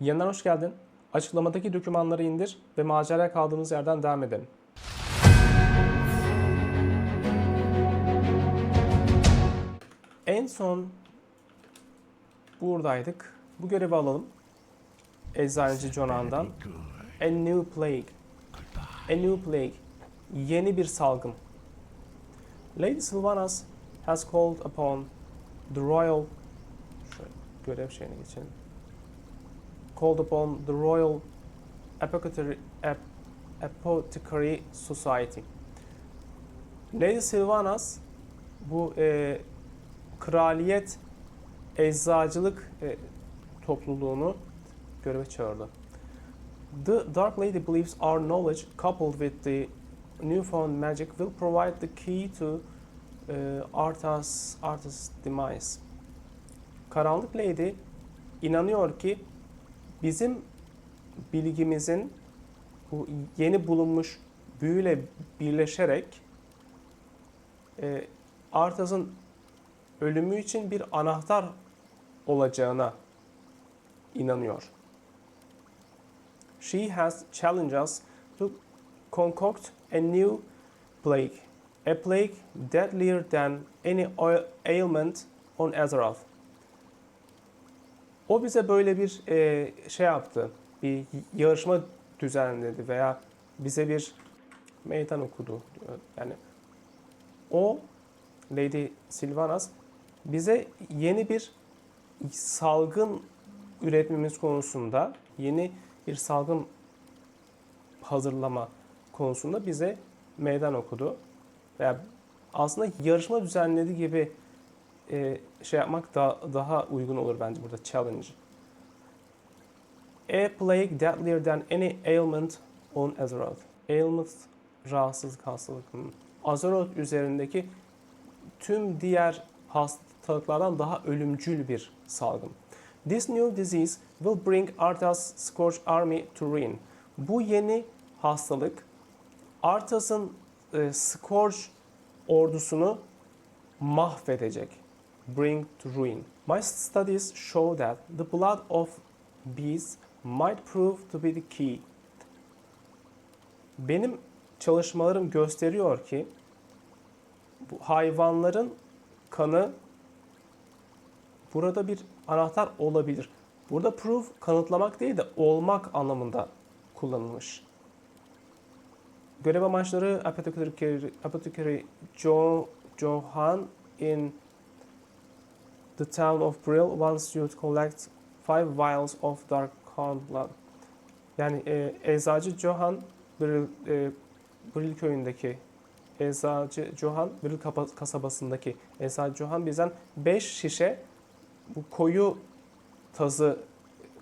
Yeniden hoş geldin. Açıklamadaki dokümanları indir ve maceraya kaldığımız yerden devam edelim. En son buradaydık. Bu görevi alalım. Eczaneci Jonan'dan. A New Plague. A New Plague. Yeni bir salgın. Lady Sylvanas has called upon the royal Şöyle görev şeyine geçelim. Called upon the Royal Apothecary, Ap- Apothecary Society. Lady Sylvanas bu e, kraliyet eczacılık e, topluluğunu göreve çağırdı. The Dark Lady believes our knowledge coupled with the newfound magic will provide the key to uh, Arthas, Arthas' demise. Karanlık Lady inanıyor ki bizim bilgimizin bu yeni bulunmuş büyüyle birleşerek e, Arthas'ın ölümü için bir anahtar olacağına inanıyor. She has challenged us to concoct a new plague, a plague deadlier than any ailment on Azeroth. O bize böyle bir e, şey yaptı, bir yarışma düzenledi veya bize bir meydan okudu. Yani o Lady Sylvanas bize yeni bir salgın üretmemiz konusunda, yeni bir salgın hazırlama konusunda bize meydan okudu. Veya aslında yarışma düzenledi gibi e, şey yapmak da, daha uygun olur bence burada challenge. A plague deadlier than any ailment on Azeroth. Ailment rahatsızlık, hastalık. Hmm. Azeroth üzerindeki tüm diğer hastalıklardan daha ölümcül bir salgın. This new disease will bring Arthas Scourge Army to ruin. Bu yeni hastalık Arthas'ın e, Scourge ordusunu mahvedecek. Bring to ruin. My studies show that the blood of bees might prove to be the key. Benim çalışmalarım gösteriyor ki bu hayvanların kanı burada bir anahtar olabilir. Burada prove kanıtlamak değil de olmak anlamında kullanılmış. Görev amaçları Apothecary, Apothecary Jo, Johan in the town of Brill wants you to collect five vials of dark corn blood. Yani e, eczacı Johan Brill, e, Brill köyündeki eczacı Johan Brill kasabasındaki eczacı Johan bizden 5 şişe bu koyu tazı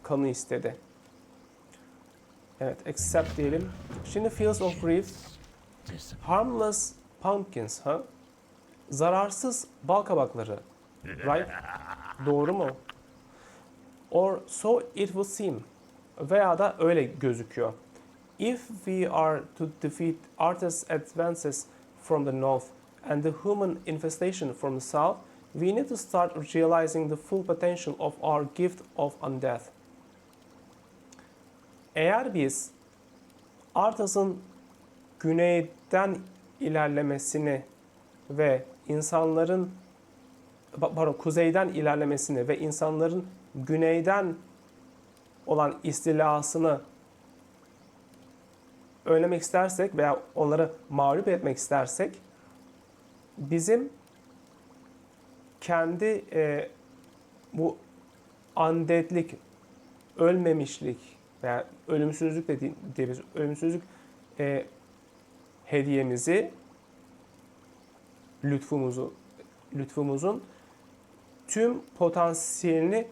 kanı istedi. Evet, accept diyelim. Şimdi Fields of Grief. Harmless pumpkins, ha? Zararsız bal kabakları. Right? Doğru mu? Or so it would seem. Veya da öyle gözüküyor. If we are to defeat Arthas' advances from the north and the human infestation from the south, we need to start realizing the full potential of our gift of undeath. Eğer biz Arthas'ın güneyden ilerlemesini ve insanların pardon kuzeyden ilerlemesini ve insanların güneyden olan istilasını önlemek istersek veya onları mağlup etmek istersek bizim kendi e, bu undeadlik, ölmemişlik veya ölümsüzlük de di- diyebiliriz. Ölümsüzlük e, hediyemizi, lütfumuzu, lütfumuzun tüm potansiyelini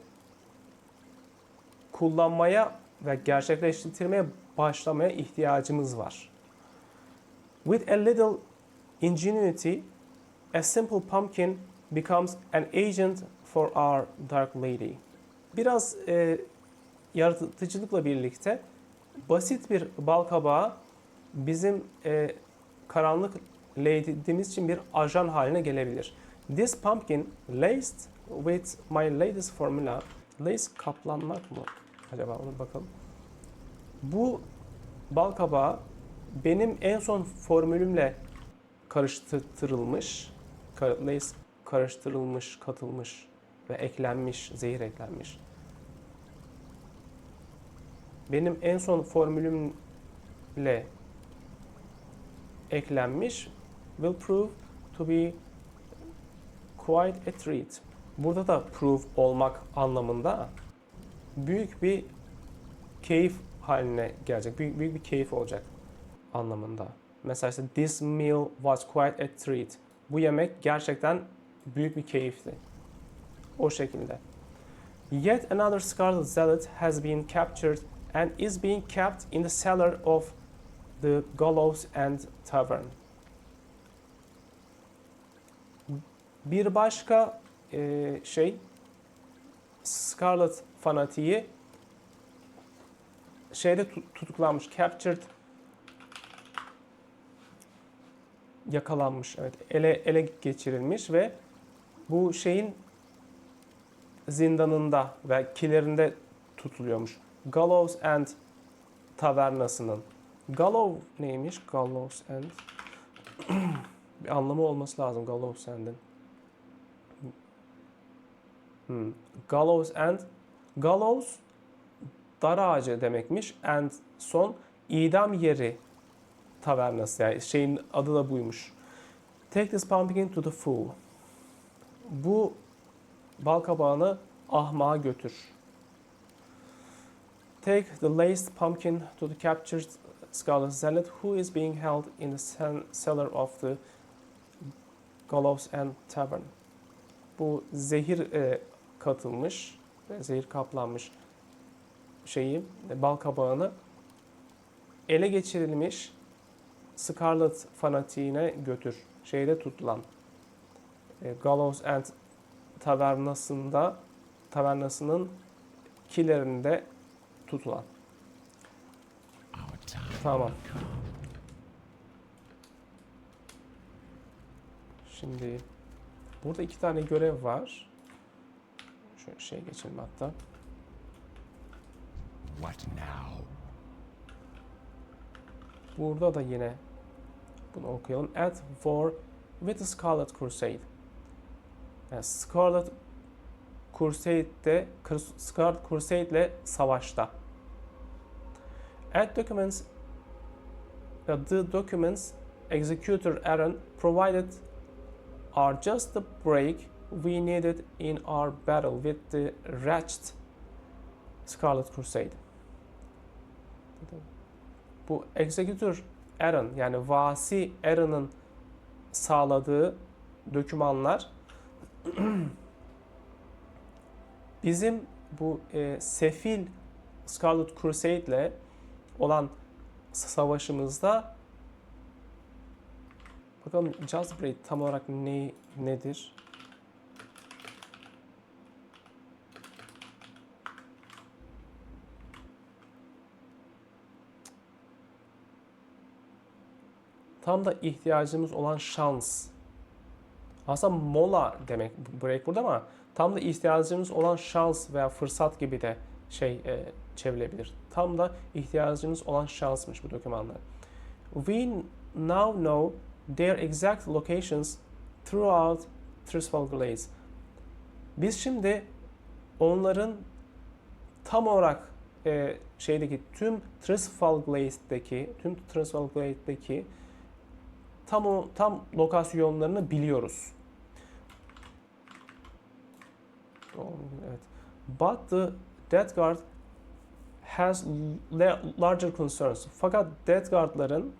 kullanmaya ve gerçekleştirmeye başlamaya ihtiyacımız var. With a little ingenuity, a simple pumpkin becomes an agent for our Dark Lady. Biraz e, yaratıcılıkla birlikte basit bir bal kabağı bizim e, karanlık lady'miz için bir ajan haline gelebilir. This pumpkin laced with my latest formula. Lace kaplanmak mı? acaba onu bakalım. Bu bal kabağı benim en son formülümle karıştırılmış, kar- neyse, karıştırılmış, katılmış ve eklenmiş, zehir eklenmiş. Benim en son formülümle eklenmiş will prove to be quite a treat. Burada da prove olmak anlamında büyük bir keyif haline gelecek. Büyük, büyük bir keyif olacak anlamında. Mesela işte this meal was quite a treat. Bu yemek gerçekten büyük bir keyifti. O şekilde. Yet another scarlet zealot has been captured and is being kept in the cellar of the Gallows and Tavern. Bir başka e, şey Scarlet fanatiği şeyde tut- tutuklanmış, captured yakalanmış, evet, ele ele geçirilmiş ve bu şeyin zindanında ve kilerinde tutuluyormuş. Gallows and Tavernası'nın. Gallow neymiş? Gallows and bir anlamı olması lazım Gallows and'in. Hmm. Gallows and Gallows dar ağacı demekmiş. And son idam yeri tavernası yani şeyin adı da buymuş. Take this pumpkin to the fool. Bu bal kabağını ahmağa götür. Take the laced pumpkin to the captured scarlet zealot who is being held in the cellar of the Gallows and Tavern. Bu zehir e, katılmış, ve zehir kaplanmış şeyi, e, bal kabağını ele geçirilmiş Scarlet fanatiğine götür. Şeyde tutulan e, Gallows and Tavernası'nda tavernasının kilerinde tutulan. Tamam. Şimdi burada iki tane görev var. Şöyle şey geçelim hatta. What now? Burada da yine bunu okuyalım. At war with the Scarlet Crusade. Yani Scarlet Crusade'de Scarlet Crusade ile savaşta. Add documents uh, the documents executor Aaron provided are just the break we needed in our battle with the wretched Scarlet Crusade. Bu executor Aaron yani vasi Aaron'ın sağladığı dokümanlar bizim bu e, sefil Scarlet Crusade ile olan savaşımızda bakalım Jazzbraid tam olarak ne nedir? Tam da ihtiyacımız olan şans. Aslında mola demek break burada ama tam da ihtiyacımız olan şans veya fırsat gibi de şey e, çevrilebilir. Tam da ihtiyacımız olan şansmış bu dokümanlar. We now know their exact locations throughout Trustful Glades. Biz şimdi onların tam olarak e, şeydeki tüm Trustful Glades'deki tüm Trustful Glades'deki tam o tam lokasyonlarını biliyoruz. Evet. But the Death Guard has la- larger concerns. Fakat Death Guard'ların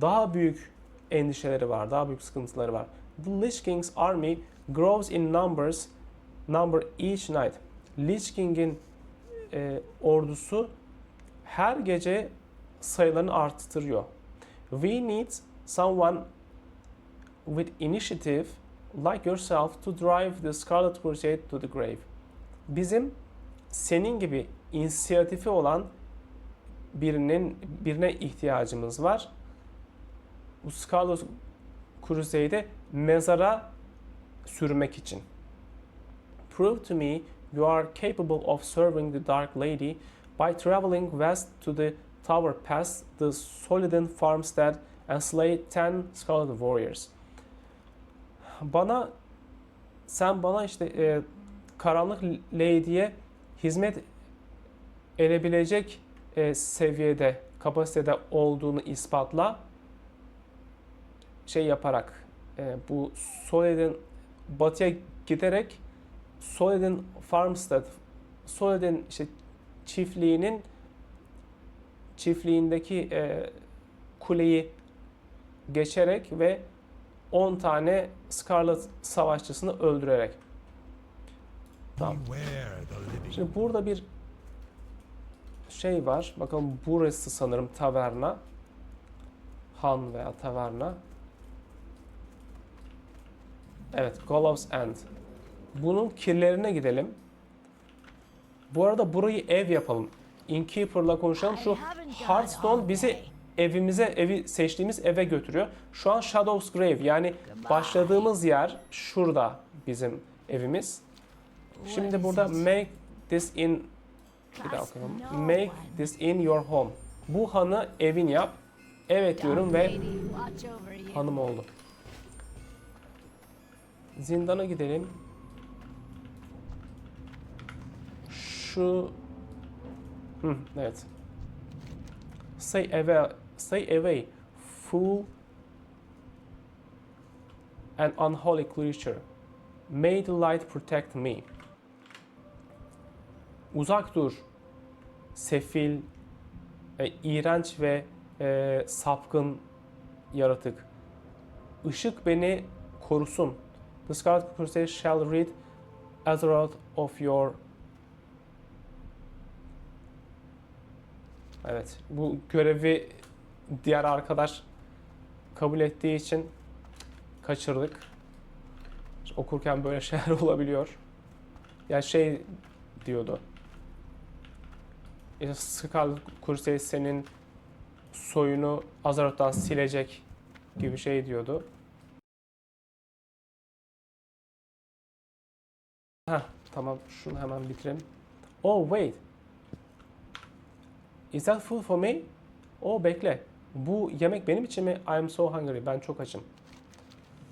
daha büyük endişeleri var, daha büyük sıkıntıları var. The Lich King's army grows in numbers, number each night. Lich King'in e, ordusu her gece sayılarını arttırıyor. We need someone with initiative like yourself to drive the Scarlet Crusade to the grave. Bizim senin gibi inisiyatifi olan birinin birine ihtiyacımız var. Bu Scarlet Crusade'i mezara sürmek için. Prove to me You are capable of serving the Dark Lady by traveling west to the Tower Pass, the Soliden Farmstead, and slay 10 Scarlet Warriors. Bana sen bana işte e, karanlık lady'ye hizmet edebilecek e, seviyede, kapasitede olduğunu ispatla şey yaparak e, bu Solid'in batıya giderek Solid'in Farmstead, Solid'in işte çiftliğinin çiftliğindeki e, kuleyi geçerek ve 10 tane Scarlet savaşçısını öldürerek. Tamam. Şimdi burada bir şey var. Bakalım burası sanırım taverna. Han veya taverna. Evet, Golov's End. Bunun kirlerine gidelim. Bu arada burayı ev yapalım. Innkeeper'la konuşalım. Şu Hearthstone bizi evimize, evi seçtiğimiz eve götürüyor. Şu an Shadow's Grave yani başladığımız yer şurada bizim evimiz. Şimdi burada make this in bir daha okuyalım. Make this in your home. Bu hanı evin yap. Evet diyorum ve hanım oldu. Zindana gidelim. Şu Hı, evet. Stay away, stay away, fool and unholy creature. May the light protect me. Uzak dur. Sefil, e, iğrenç ve e, sapkın yaratık. Işık beni korusun. The Scarlet Crusade shall rid Azeroth of your Evet, bu görevi diğer arkadaş kabul ettiği için kaçırdık. Okurken böyle şeyler olabiliyor. Ya şey diyordu. Scarlet Crusade senin soyunu Azeroth'tan silecek gibi şey diyordu. Heh, tamam şunu hemen bitirelim. Oh wait. Is that food for me? Oh bekle. Bu yemek benim için mi? I'm so hungry. Ben çok açım.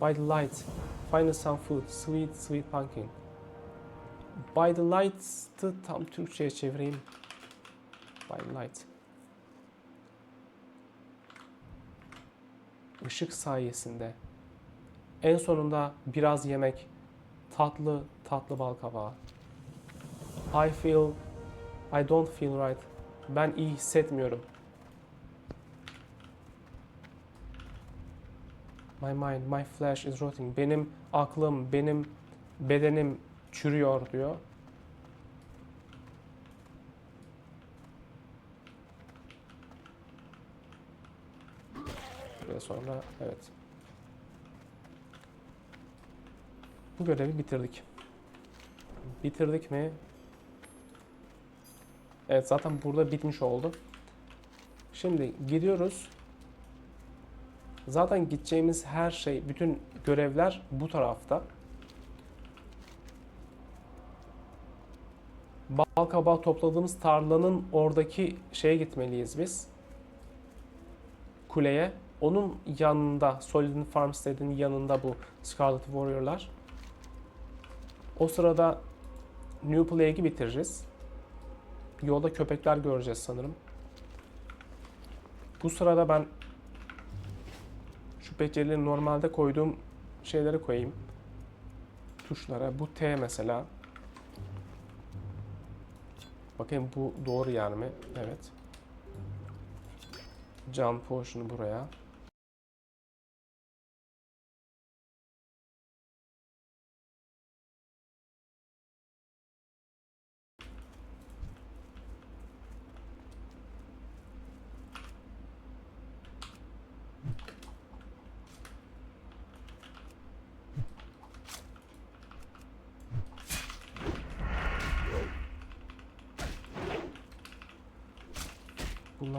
By the light, find some food. Sweet, sweet pumpkin. By the light'ı tam Türkçe'ye çevireyim. By the light. Işık sayesinde. En sonunda biraz yemek. Tatlı, tatlı bal kabağı. I feel, I don't feel right. Ben iyi hissetmiyorum. My mind, my flesh is rotting. Benim aklım, benim bedenim çürüyor diyor. Ve sonra evet. Bu görevi bitirdik. Bitirdik mi? Evet zaten burada bitmiş oldu. Şimdi gidiyoruz. Zaten gideceğimiz her şey, bütün görevler bu tarafta. Bal kabağı topladığımız tarlanın oradaki şeye gitmeliyiz biz. Kuleye. Onun yanında, Solidin Farmstead'in yanında bu Scarlet Warrior'lar. O sırada New Plague'i bitiririz. Yolda köpekler göreceğiz sanırım. Bu sırada ben şu becerileri normalde koyduğum şeyleri koyayım. Tuşlara. Bu T mesela. Bakayım bu doğru yani mi? Evet. Jump potion'u buraya.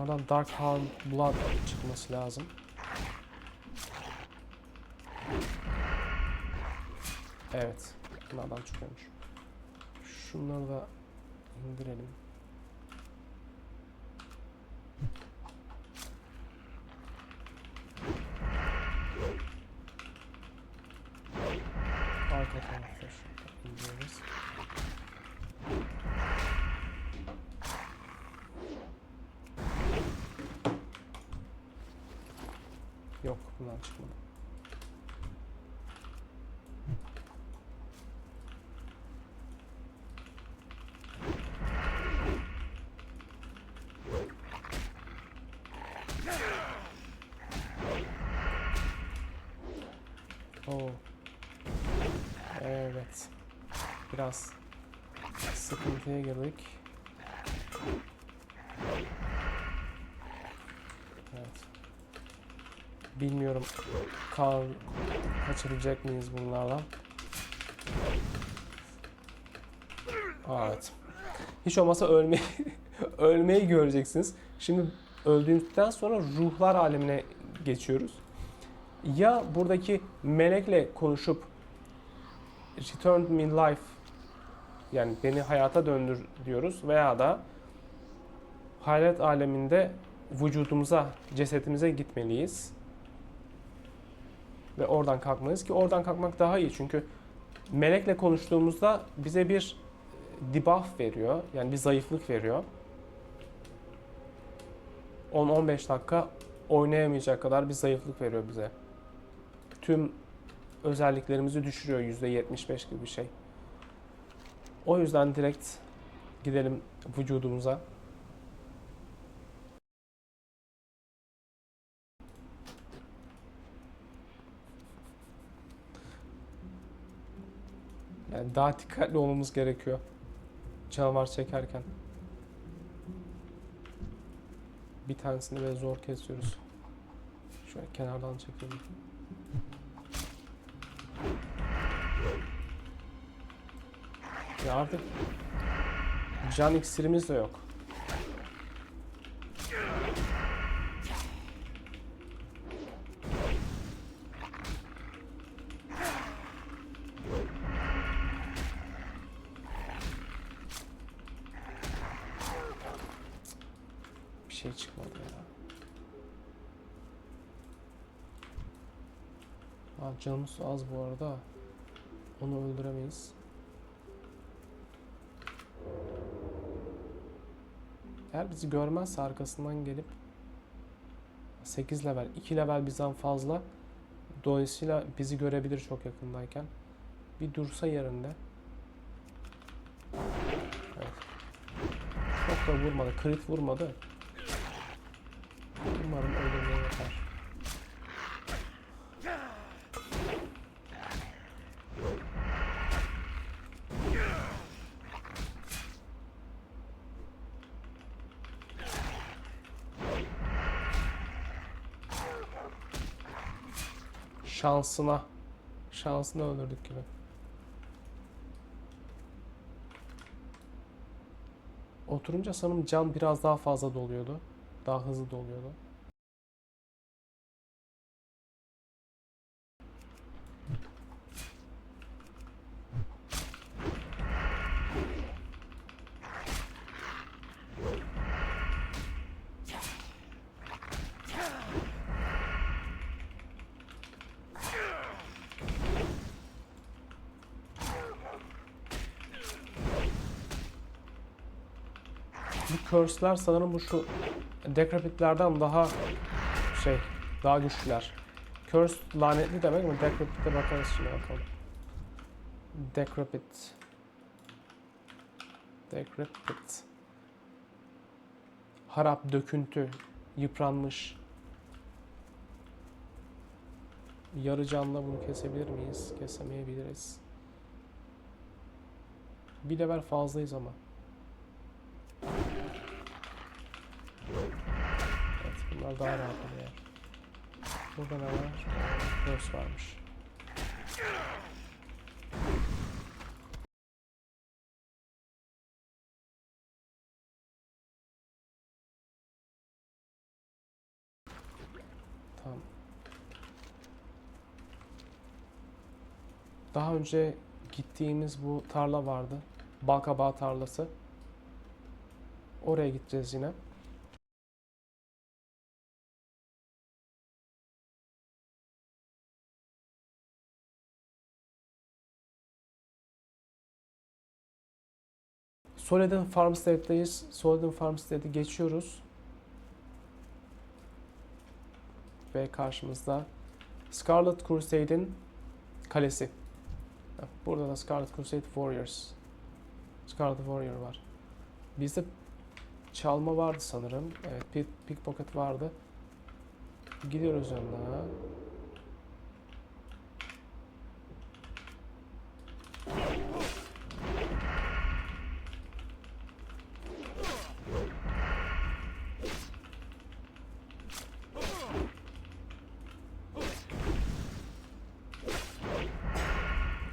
Bunlardan Dark Hound Blood çıkması lazım. Evet. Bunlardan çıkıyormuş. Şunları da indirelim. Arka tarafta Yok bundan çıkmadı. Evet. Biraz sıkıntıya girdik. Evet. Bilmiyorum kar kaçabilecek miyiz bunlardan? Evet. Hiç olmasa ölmeyi ölmeyi göreceksiniz. Şimdi öldüğümüzden sonra ruhlar alemine geçiyoruz. Ya buradaki melekle konuşup Return me life yani beni hayata döndür diyoruz veya da hayalet aleminde vücudumuza, cesetimize gitmeliyiz. Ve oradan kalkmalıyız ki oradan kalkmak daha iyi çünkü melekle konuştuğumuzda bize bir debuff veriyor. Yani bir zayıflık veriyor. 10-15 dakika oynayamayacak kadar bir zayıflık veriyor bize. Tüm özelliklerimizi düşürüyor %75 gibi bir şey. O yüzden direkt gidelim vücudumuza. Yani daha dikkatli olmamız gerekiyor. Canavar çekerken. Bir tanesini böyle zor kesiyoruz. Şöyle kenardan çekelim. Ya artık can iksirimiz de yok. Bir şey çıkmadı ya. Canımız az bu arada. Onu öldüremeyiz. Eğer bizi görmezse arkasından gelip 8 level, 2 level bizden fazla. Dolayısıyla bizi görebilir çok yakındayken. Bir dursa yerinde. Evet. Çok da vurmadı. Crit vurmadı. Şansına. Şansını öldürdük gibi. Oturunca sanırım can biraz daha fazla doluyordu. Daha hızlı doluyordu. Bu curse'ler sanırım bu şu decrepitlerden daha şey, daha güçlüler. Curse lanetli demek mi? Decrepit'e bakarız şimdi bakalım. Decrepit. Decrepit. Harap, döküntü, yıpranmış. Yarı canla bunu kesebilir miyiz? Kesemeyebiliriz. Bir level fazlayız ama. Evet bunlar daha rahat oluyor. Burada ne var? Curse varmış. Tamam. Daha önce gittiğimiz bu tarla vardı. Balkabağı tarlası. Oraya gideceğiz yine. Soledin Farmstead'deyiz. Soledin Farmstead'i geçiyoruz. Ve karşımızda Scarlet Crusade'in kalesi. Burada da Scarlet Crusade Warriors. Scarlet Warrior var. Bizde çalma vardı sanırım. Evet, pick, pickpocket vardı. Gidiyoruz yanına.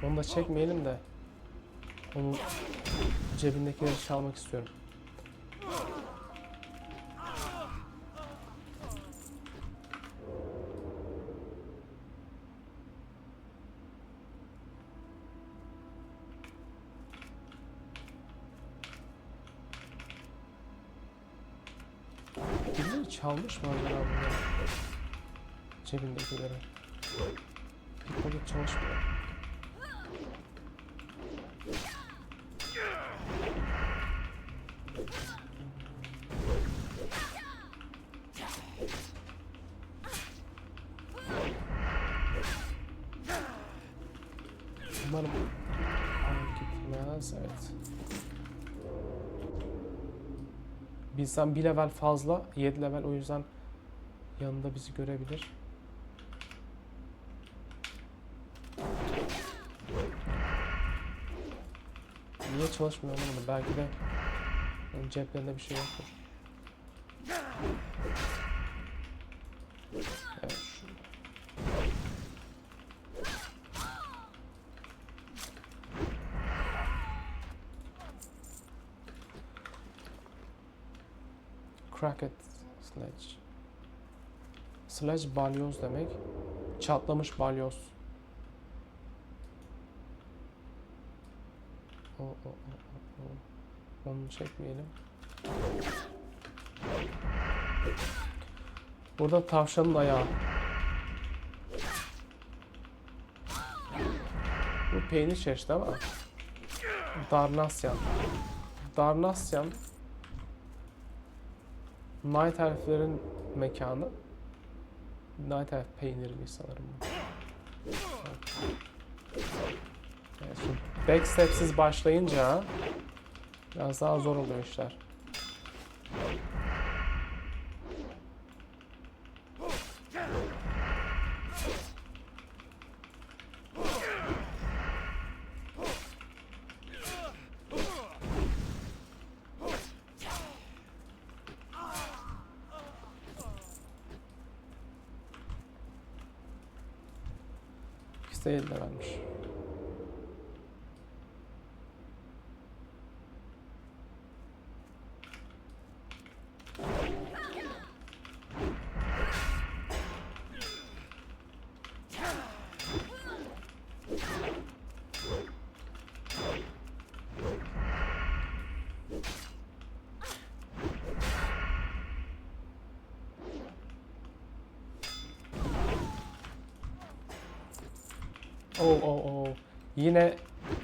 Onu da çekmeyelim de onun cebindekileri çalmak istiyorum. Birileri çalmış mı acaba bunları? Cebindekileri. Pickpocket çalışmıyor. Bizden bir level fazla. 7 level o yüzden yanında bizi görebilir. Niye çalışmıyor anlamadım. Belki de yani ceplerinde bir şey yoktur. Evet, şu- Cracked sledge. Sledge balyoz demek. Çatlamış balyoz. O, o, o, o. Onu çekmeyelim. Burada tavşanın ayağı. Bu peynir çeşidi ama Darnasyan. Darnasyan Night Elf'lerin mekanı. Night Elf peynirli sanırım bu. Evet, backstep'siz başlayınca biraz daha zor oluyor işler. İkisi de Oo. Yine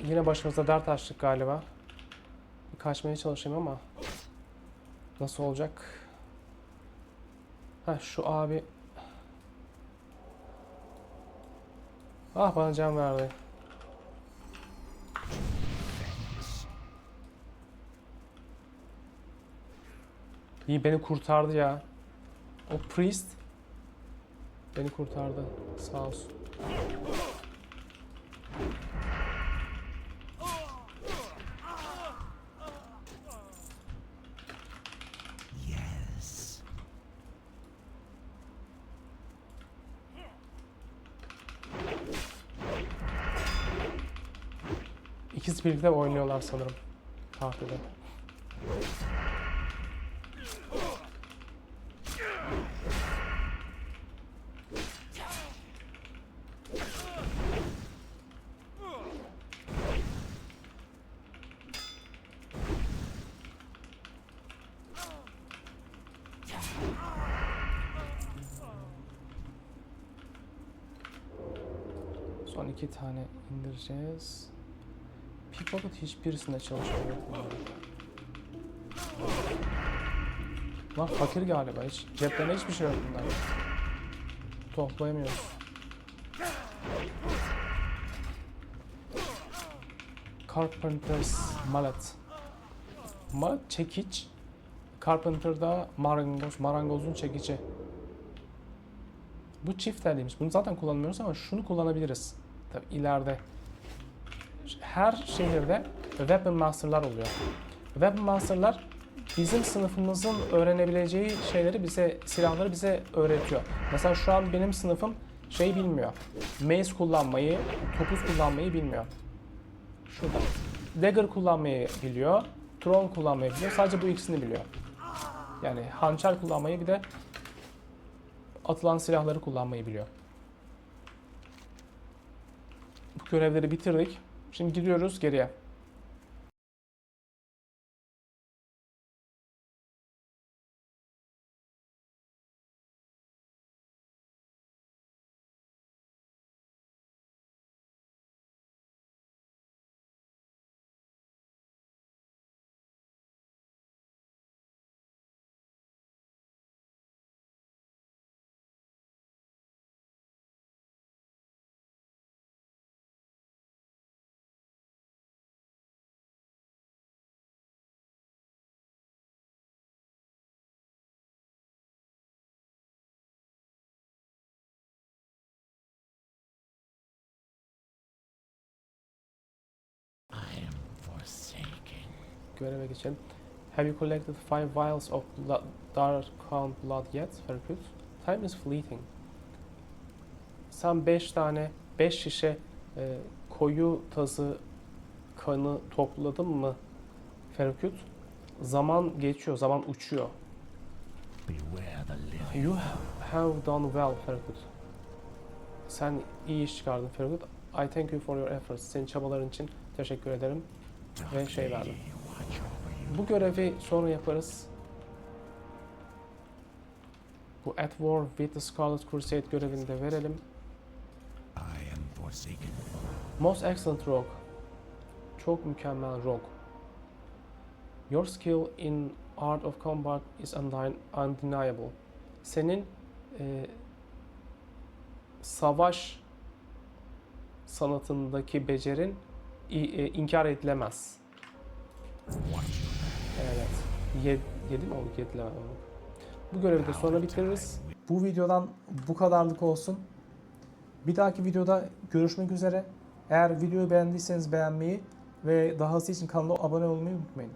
yine başımıza dert açtık galiba. Kaçmaya çalışayım ama nasıl olacak? Ha şu abi Ah bana can verdi. İyi beni kurtardı ya. O priest beni kurtardı. Sağ olsun. ikisi birlikte oynuyorlar sanırım. Tahmin Son iki tane indireceğiz. Pickpocket hiçbirisinde çalışmıyor. Lan fakir galiba hiç. Ceplerinde hiçbir şey yok bunlar. Toplayamıyoruz. Carpenter's mallet. Mallet çekiç. Carpenter'da marangoz, marangozun çekici. Bu çift elliymiş. Bunu zaten kullanmıyoruz ama şunu kullanabiliriz. Tabi ileride. Her şehirde Weapon Master'lar oluyor. Weapon Master'lar bizim sınıfımızın öğrenebileceği şeyleri bize, silahları bize öğretiyor. Mesela şu an benim sınıfım şey bilmiyor. Mace kullanmayı, topuz kullanmayı bilmiyor. Şurada. Dagger kullanmayı biliyor. Tron kullanmayı biliyor. Sadece bu ikisini biliyor. Yani hançer kullanmayı bir de atılan silahları kullanmayı biliyor. Bu görevleri bitirdik. Şimdi gidiyoruz geriye. Göreve geçelim. Have you collected five vials of blood, dark count blood yet? Good. Time is fleeting. Sen 5 tane, 5 şişe e, koyu tazı kanı topladın mı Ferkut? Zaman geçiyor, zaman uçuyor. You have done well Ferkut. Sen iyi iş çıkardın Ferkut. I thank you for your efforts. Senin çabaların için teşekkür ederim. Ve şey verdim. Bu görevi sonra yaparız. Bu At War with the Scarlet Crusade görevini de verelim. Most excellent rogue. Çok mükemmel rogue. Your skill in art of combat is undeni- undeniable. Senin e, savaş sanatındaki becerin e, inkar edilemez. Evet. Yed, yedi mi oldu? Yedilemez oldu. Bu görevi de sonra bitiririz. Bu videodan bu kadarlık olsun. Bir dahaki videoda görüşmek üzere. Eğer videoyu beğendiyseniz beğenmeyi ve dahası için kanala abone olmayı unutmayın.